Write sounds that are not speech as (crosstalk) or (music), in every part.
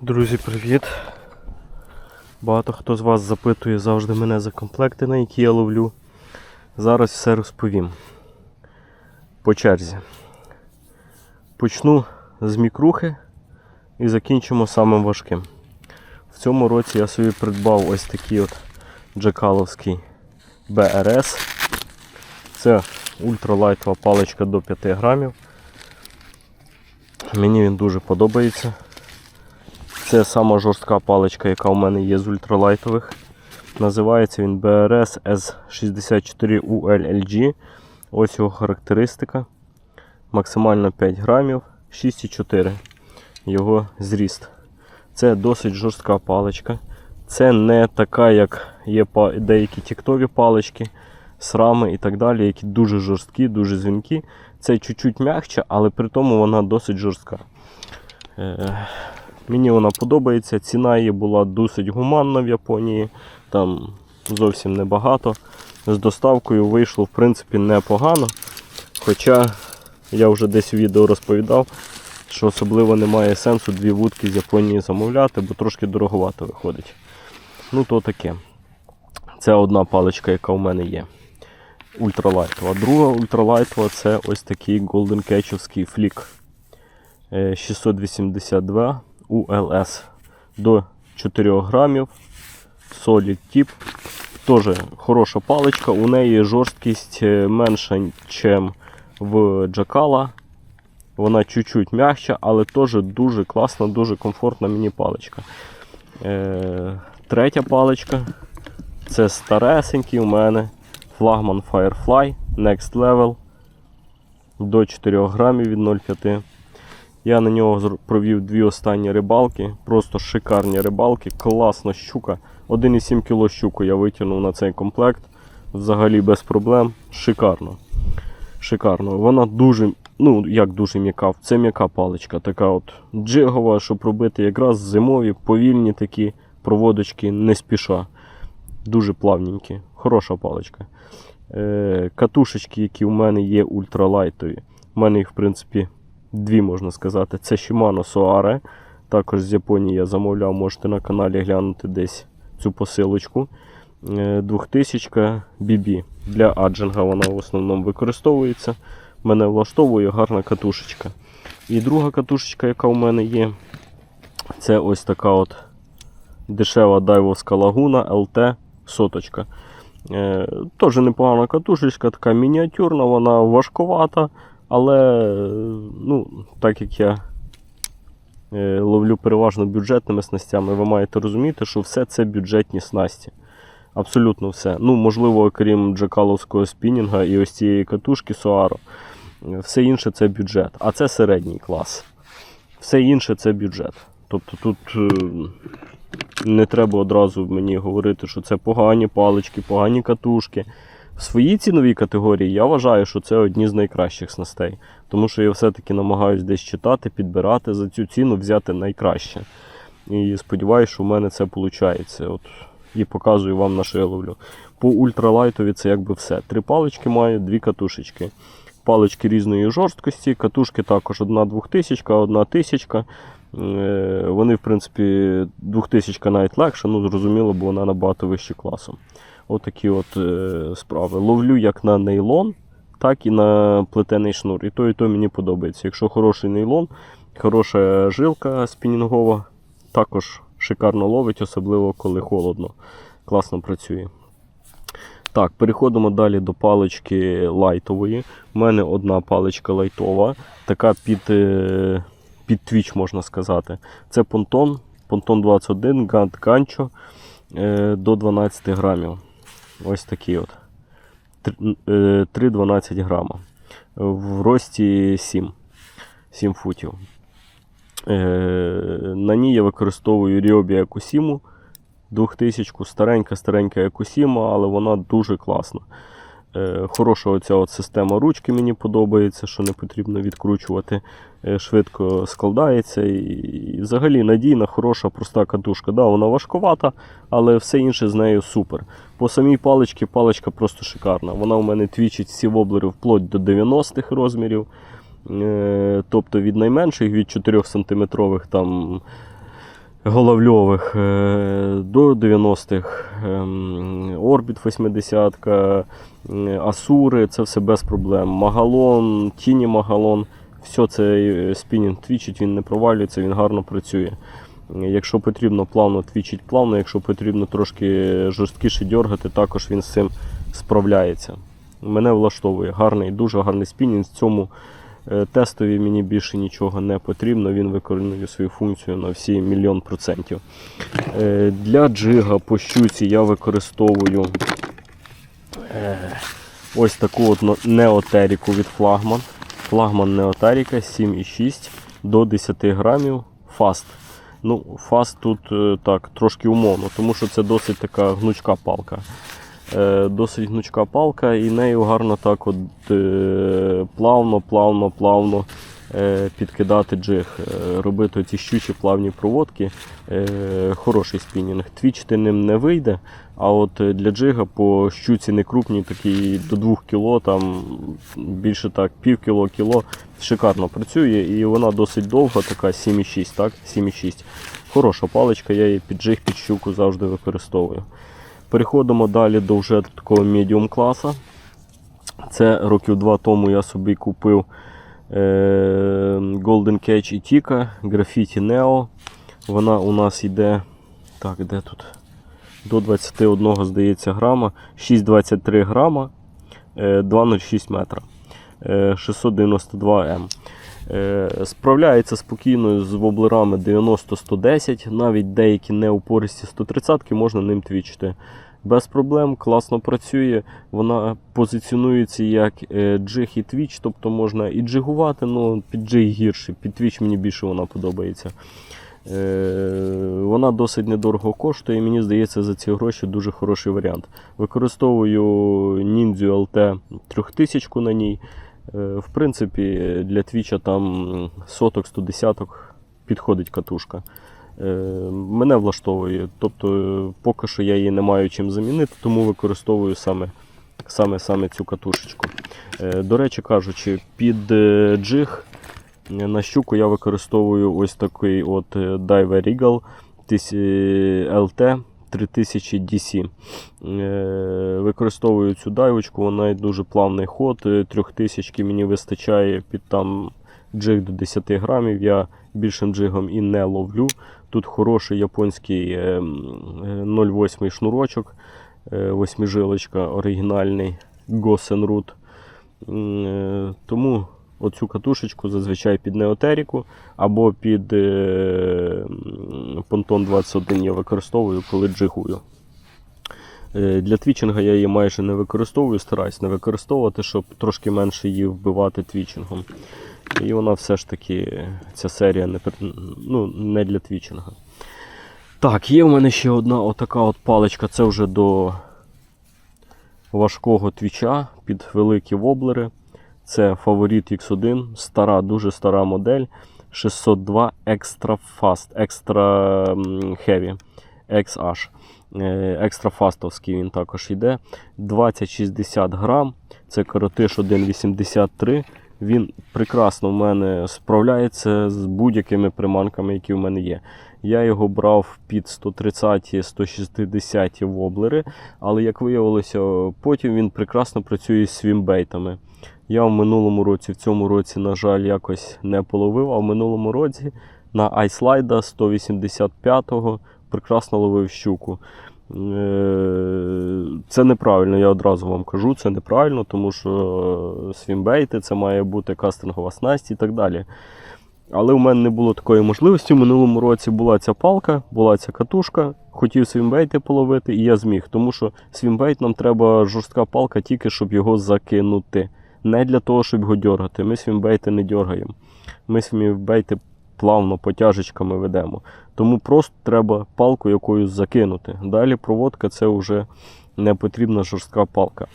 Друзі, привіт! Багато хто з вас запитує завжди мене за комплекти, на які я ловлю. Зараз все розповім. По черзі. Почну з мікрухи і закінчимо самим важким. В цьому році я собі придбав ось такий от джекаловський БРС. Це ультралайтова паличка до 5 грамів. Мені він дуже подобається. Це сама жорстка паличка, яка у мене є з ультралайтових. Називається він BRS S64ULLG. Ось його характеристика. Максимально 5 грамів, 6,4 його зріст. Це досить жорстка паличка. Це не така, як є деякі тіктові палички, срами і так далі, які дуже жорсткі, дуже дзвінкі. Це чуть-чуть м'якче, але при тому вона досить жорстка. Е, Мені вона подобається. Ціна її була досить гуманна в Японії. Там зовсім небагато. З доставкою вийшло в принципі непогано. Хоча я вже десь у відео розповідав, що особливо немає сенсу дві вудки з Японії замовляти, бо трошки дороговато виходить. Ну то таке. Це одна паличка, яка у мене є. Ультралайтова. Друга ультралайтова це ось такий Golden Catch'овський флік. Е, 682 ULS до 4 грамів. Solid tip. Теж хороша паличка. У неї жорсткість е, менша, ніж в Джакала. Вона чуть-чуть м'якша, але теж дуже класна, дуже комфортна мені паличка. Е, третя паличка. Це старесенький у мене флагман Firefly Next Level до 4 грамів від 0,5. Я на нього провів дві останні рибалки. Просто шикарні рибалки, класна щука. 1,7 кг щуку я витягнув на цей комплект. Взагалі без проблем. Шикарно. Шикарно. Вона дуже, ну як дуже м'яка. Це м'яка паличка, така от джигова, щоб робити якраз зимові, повільні такі проводочки, не спіша. Дуже плавненькі. Хороша паличка. Е, катушечки, які у мене є ультралайтові. У мене їх, в принципі, дві можна сказати. Це Shimano Soare. Також з Японії я замовляв, можете на каналі глянути десь цю посилочку. Е, 2000 BB. Для аджинга вона в основному використовується. Мене влаштовує гарна катушечка. І друга катушечка, яка у мене є, це ось така от дешева дайвовська лагуна LT соточка. Е, Теж непогана катушечка, така мініатюрна, вона важковата, але ну, так як я е, ловлю переважно бюджетними снастями, ви маєте розуміти, що все це бюджетні снасті. Абсолютно все. Ну, можливо, окрім джакаловського спінінга і ось цієї катушки Суаро. Все інше це бюджет, а це середній клас. Все інше це бюджет. Тобто тут е, не треба одразу мені говорити, що це погані палички, погані катушки. Своїй ціновій категорії я вважаю, що це одні з найкращих снастей. Тому що я все-таки намагаюся десь читати, підбирати за цю ціну, взяти найкраще. І сподіваюся, що в мене це виходить. От, і показую вам на що я ловлю. По ультралайтові це якби все. Три палички маю, дві катушечки. Палички різної жорсткості, катушки також одна двохтисячка, одна тисячка. Е, Вони, в принципі, двохтисячка навіть легша, ну зрозуміло, бо вона набагато вище класом. Отакі от е, справи. Ловлю як на нейлон, так і на плетений шнур. І то, і то мені подобається. Якщо хороший нейлон, хороша жилка спінінгова, також шикарно ловить, особливо коли холодно. Класно працює. Так, переходимо далі до палички лайтової. У мене одна паличка лайтова, така під, е, під твіч, можна сказати. Це понтон, понтон 21, гант ганчо е, до 12 грамів. Ось такий от. Тр- е, 3-12 грама. В рості 7, 7 футів. Е, На ній я використовую Ryobi Акусіму 2000 старенька, старенька Якусіма, але вона дуже класна. Е, Хороша оця от система ручки мені подобається, що не потрібно відкручувати. Е, Швидко складається. І, взагалі надійна, хороша, проста катушка. Да, вона важковата, але все інше з нею супер. По самій паличці паличка просто шикарна. Вона у мене твічить всі воблери вплоть до 90-х розмірів. Е, Тобто від найменших, від 4 см там головльових е, до 90-х. ем, Орбіт 80, е, Асури, це все без проблем. Магалон, Тіні Магалон, все це е, спінінг твічить, він не провалюється, він гарно працює. Якщо потрібно плавно твічить плавно, якщо потрібно трошки жорсткіше дергати, також він з цим справляється. Мене влаштовує гарний, дуже гарний спінінг. В цьому тестові мені більше нічого не потрібно. Він виконує свою функцію на всі мільйон процентів. Е, Для джига по щуці я використовую е, ось таку от неотеріку від флагман. Флагман неотеріка 7,6 до 10 грамів фаст. Ну, фаст тут е, так, трошки умовно, тому що це досить така гнучка палка. Е, Досить гнучка палка, і нею гарно так от е, плавно, плавно, плавно е, підкидати джиг, робити ці щучі плавні проводки. Хороший спінінг. Твічити ним не вийде, а от для джига по щуці не крупній, такі до 2 кг, там більше так, пів кіло, кіло, шикарно працює і вона досить довга, така 7,6, так? 7,6. Хороша паличка, я її під джиг, під щуку завжди використовую. Переходимо далі до вже такого медіум класа. Це років два тому я собі купив е, Golden Cage Itika Graffiti Neo. Вона у нас йде. Так, де тут? До 21, здається, грама. 6,23 грама, е, 2,06 метра. Е, 692 М. Е, Справляється спокійно з воблерами 90-110, навіть деякі неупористі 130-ки можна ним твічити. Без проблем, класно працює. Вона позиціонується як е, джиг і твіч, тобто можна і джигувати, але під джиг гірше, під твіч мені більше вона подобається. Е, Вона досить недорого коштує, мені здається, за ці гроші дуже хороший варіант. Використовую Ninja LT 3000 на ній. Е, В принципі, для твіча там соток, 110 підходить катушка. Е, Мене влаштовує. Тобто, е, поки що я її не маю чим замінити, тому використовую саме, саме, саме цю катушечку. До речі кажучи, під джиг на щуку я використовую ось такий от Diver е, LT 3000 DC. Е, Використовую цю дайвочку, вона дуже плавний ход. е, 3000 мені вистачає під там джиг до 10 грамів. Я більшим джигом і не ловлю. Тут хороший японський е, м, е, 0,8 шнурочок, е, восьмижилочка оригінальний Gosenroot. М, е, Тому оцю катушечку зазвичай під неотеріку або під е, понтон 21 я використовую, коли джигую. Е, Для твічинга я її майже не використовую, стараюсь не використовувати, щоб трошки менше її вбивати твічингом. І вона все ж таки, ця серія не, ну, не для твічинга. Так, є в мене ще одна отака от паличка, це вже до важкого твіча під великі воблери. Це фаворит X1, стара, дуже стара модель. 602 Extra Fast, Extra Heavy, XH. Екстра фастовський він також йде. 2060 грам. Це коротиш 1,83. Він прекрасно в мене справляється з будь-якими приманками, які в мене є. Я його брав під 130-160 воблери, але як виявилося, потім він прекрасно працює з свімбейтами. Я в минулому році, в цьому році, на жаль, якось не половив, а в минулому році на айслайда 185-го прекрасно ловив щуку. Е, Це неправильно, я одразу вам кажу, це неправильно, тому що свімбейти це має бути кастингова снасть і так далі. Але в мене не було такої можливості. В минулому році була ця палка, була ця катушка, хотів свімбейти половити, і я зміг. Тому що свімбейт нам треба жорстка палка тільки, щоб його закинути. Не для того, щоб його дергати. Ми свімбейти не дергаємо. Ми свімбейти плавно потяжечками ведемо. Тому просто треба палку якоюсь закинути. Далі проводка це вже не потрібна жорстка палка.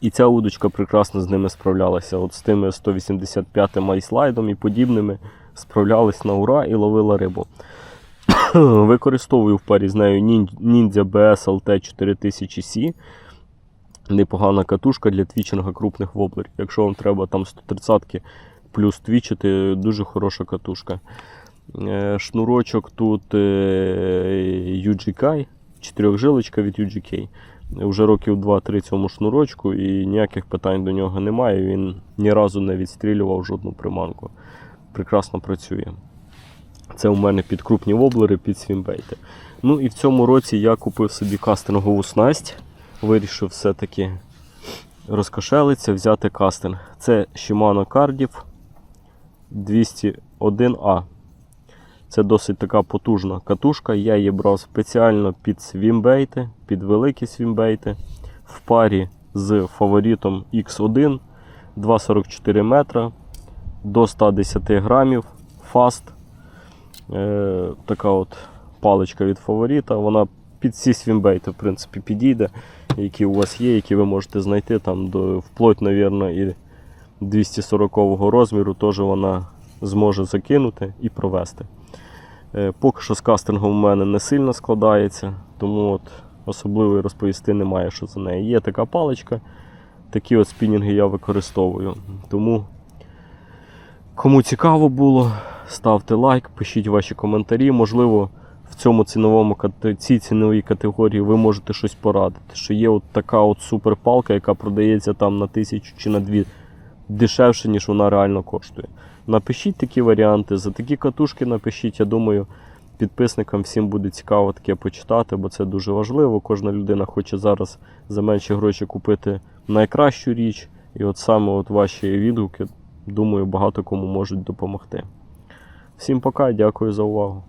І ця удочка прекрасно з ними справлялася. От з тими 185 айслайдом і подібними справлялась на ура і ловила рибу. (coughs) Використовую в парі з нею Ninja BS LT 4000C. Непогана катушка для твічинга крупних воблерів. Якщо вам треба там 130 плюс твічити, дуже хороша катушка. Е, Шнурочок тут е, UGK, чотирьохжилочка від UGK. Вже років 2-3 цьому шнурочку і ніяких питань до нього немає. Він ні разу не відстрілював жодну приманку. Прекрасно працює. Це у мене під крупні воблери, під свімбейти. Ну і в цьому році я купив собі кастингову снасть. Вирішив все-таки розкошелитися, взяти кастинг. Це Shimano Cardiff 201A. Це досить така потужна катушка. Я її брав спеціально під свімбейти, під великі свімбейти. В парі з фаворитом X1 2,44 метра до 110 грамів. Фаст. Е, така от паличка від фаворита. Вона під всі свімбейти, в принципі, підійде, які у вас є, які ви можете знайти там до вплоть, навірно, і 240 розміру, теж вона зможе закинути і провести. Е, Поки що з кастингом у мене не сильно складається, тому от особливо розповісти немає, що за неї. Є така паличка, такі от спінінги я використовую. Тому, кому цікаво було, ставте лайк, пишіть ваші коментарі. Можливо, в цьому ціновому цій ціновій категорії ви можете щось порадити. Що є от така от суперпалка, яка продається там на тисячу чи на дві дешевше, ніж вона реально коштує. Напишіть такі варіанти, за такі катушки напишіть. Я думаю, підписникам всім буде цікаво таке почитати, бо це дуже важливо. Кожна людина хоче зараз за менші гроші купити найкращу річ. І от саме от ваші відгуки, думаю, багато кому можуть допомогти. Всім пока, дякую за увагу.